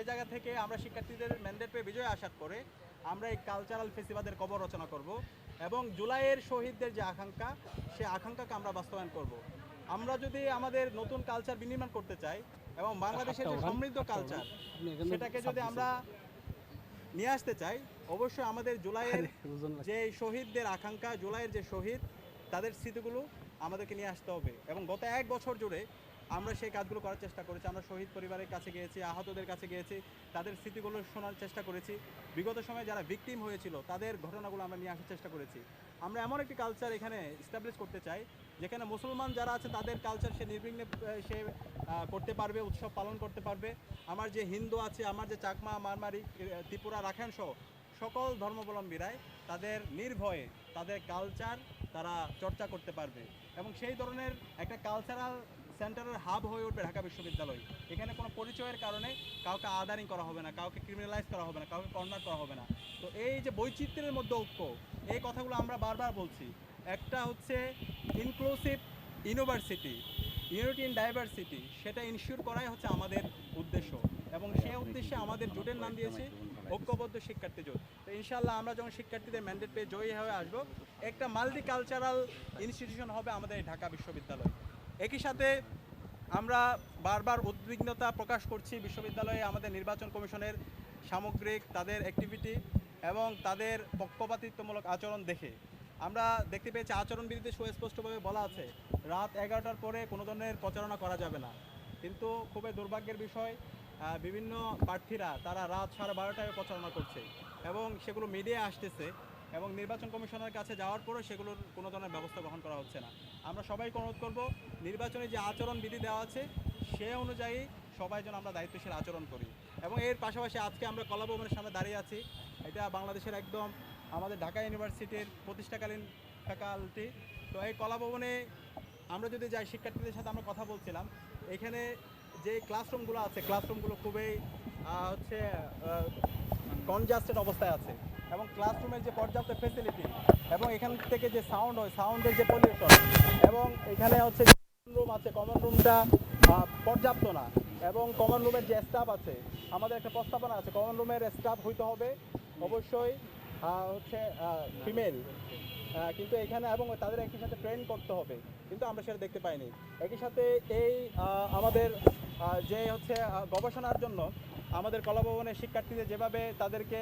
এই জায়গা থেকে আমরা শিক্ষার্থীদের ম্যান্ডেট পেয়ে বিজয় আসার করে আমরা এই কালচারাল ফেস্টিভালের কবর রচনা করব এবং জুলাইয়ের শহীদদের যে আকাঙ্ক্ষা সেই আকাঙ্ক্ষাকে আমরা বাস্তবায়ন করব। আমরা যদি আমাদের নতুন কালচার বিনির্মাণ করতে চাই এবং বাংলাদেশের যে সমৃদ্ধ কালচার সেটাকে যদি আমরা নিয়ে আসতে চাই অবশ্যই আমাদের জুলাইয়ের যে শহীদদের আকাঙ্ক্ষা জুলাইয়ের যে শহীদ তাদের স্মৃতিগুলো আমাদেরকে নিয়ে আসতে হবে। এবং গত এক বছর জুড়ে আমরা সেই কাজগুলো করার চেষ্টা করেছি, আমরা শহীদ পরিবারের কাছে গিয়েছি, আহতদের কাছে গিয়েছি, তাদের স্মৃতিগুলো শোনার চেষ্টা করেছি। বিগত সময়ে যারা ভিকটিম হয়েছিল, তাদের ঘটনাগুলো আমরা নিয়ে আসার চেষ্টা করেছি। আমরা এমন একটি কালচার এখানে স্টাবলিশ করতে চাই, যেখানে মুসলমান যারা আছে, তাদের কালচার সে নির্বিঘ্নে সে করতে পারবে, উৎসব পালন করতে পারবে। আমার যে হিন্দু আছে, আমার যে চাকমা, মারমারি ত্রিপুরা রাখেন সহ সকল ধর্মাবলম্বীরাই তাদের নির্ভয়ে, তাদের কালচার তারা চর্চা করতে পারবে। এবং সেই ধরনের একটা কালচারাল সেন্টারের হাব হয়ে উঠবে ঢাকা বিশ্ববিদ্যালয়। এখানে কোনো পরিচয়ের কারণে কাউকে আদারিং করা হবে না কাউকে ক্রিমিনালাইজ করা হবে না কাউকে কর্নার করা হবে না। তো এই যে বৈচিত্র্যের মধ্যে ঐক্য এই কথাগুলো আমরা বারবার বলছি। একটা হচ্ছে inclusive university unity in diversity সেটা ইনশিওর করাই হচ্ছে আমাদের উদ্দেশ্য। এবং সেই উদ্দেশ্যে আমাদের জোটের নাম দিয়েছি ঐক্যবদ্ধ শিক্ষার্থী জোট। তো ইনশাল্লাহ আমরা যখন শিক্ষার্থীদের ম্যান্ডেট পেয়ে জয়ী হয়ে আসব একটা মাল্টি কালচারাল ইনস্টিটিউশন হবে আমাদের ঢাকা বিশ্ববিদ্যালয়। একই সাথে আমরা বারবার উদ্বিগ্নতা প্রকাশ করছি বিশ্ববিদ্যালয়ে আমাদের নির্বাচন কমিশনের সামগ্রিক তাদের অ্যাক্টিভিটি এবং তাদের পক্ষপাতিত্বমূলক আচরণ দেখে। আমরা দেখতে পেয়েছি আচরণবিধিতে সুস্পষ্টভাবে বলা আছে, রাত এগারোটার পরে কোনো ধরনের প্রচারণা করা যাবে না। কিন্তু খুবই দুর্ভাগ্যের বিষয় বিভিন্ন প্রার্থীরা তারা রাত সাড়ে বারোটায় প্রচারণা করছে এবং সেগুলো মিডিয়ায় আসতেছে। এবং নির্বাচন কমিশনের কাছে যাওয়ার পরেও সেগুলোর কোনো ধরনের ব্যবস্থা গ্রহণ করা হচ্ছে না। আমরা সবাইকে অনুরোধ করব, নির্বাচনে যে আচরণ বিধি দেওয়া আছে, সে অনুযায়ী সবাই যেন আমরা দায়িত্বশীল আচরণ করি। এবং এর পাশাপাশি আজকে আমরা কলাভবনের সামনে দাঁড়িয়ে আছি। এটা বাংলাদেশের একদম আমাদের ঢাকা ইউনিভার্সিটির প্রতিষ্ঠাকালীন ফ্যাকাল্টি। তো এই কলাভবনে আমরা যদি যাই, শিক্ষার্থীদের সাথে আমরা কথা বলছিলাম। এখানে যে ক্লাসরুমগুলো আছে ক্লাসরুমগুলো খুবই হচ্ছে কনজাস্টেড অবস্থায় আছে। এবং ক্লাসরুমের যে পর্যাপ্ত ফেসিলিটি এবং এখান থেকে যে সাউন্ড হয় সাউন্ডের যে পলিউশন এবং এখানে হচ্ছে রুম আছে কমন রুমটা পর্যাপ্ত না এবং কমন রুমের যে স্টাফ আছে, আমাদের একটা প্রস্তাবনা আছে কমন রুমের স্টাফ হইতে হবে অবশ্যই হচ্ছে ফিমেল কিন্তু এখানে এবং তাদের একই সাথে ট্রেন করতে হবে, কিন্তু আমরা সেটা দেখতে পাইনি। একই সাথে এই আমাদের যে হচ্ছে গবেষণার জন্য আমাদের কলাভবনের শিক্ষার্থীদের যেভাবে তাদেরকে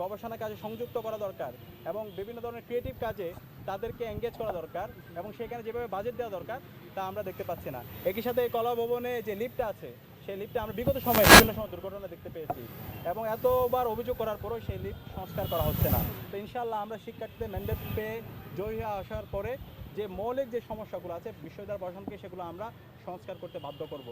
গবেষণা কাজে সংযুক্ত করা দরকার এবং বিভিন্ন ধরনের ক্রিয়েটিভ কাজে তাদেরকে এঙ্গেজ করা দরকার এবং সেখানে যেভাবে বাজেট দেওয়া দরকার, তা আমরা দেখতে পাচ্ছি না। একই সাথে কলাভবনে যে লিফটটা আছে, সেই লিফটে আমরা বিগত সময়ে বিভিন্ন সময় দুর্ঘটনা দেখতে পেয়েছি এবং এতবার অভিযোগ করার পরেও সেই লিফট সংস্কার করা হচ্ছে না। তো ইনশাল্লাহ আমরা শিক্ষার্থীদের ম্যান্ডেট পেয়ে জয়ী হয়ে আসার পরে যে মৌলিক যে সমস্যাগুলো আছে বিশ্ববিদ্যালয় প্রশাসনকে সেগুলো আমরা সংস্কার করতে বাধ্য করব।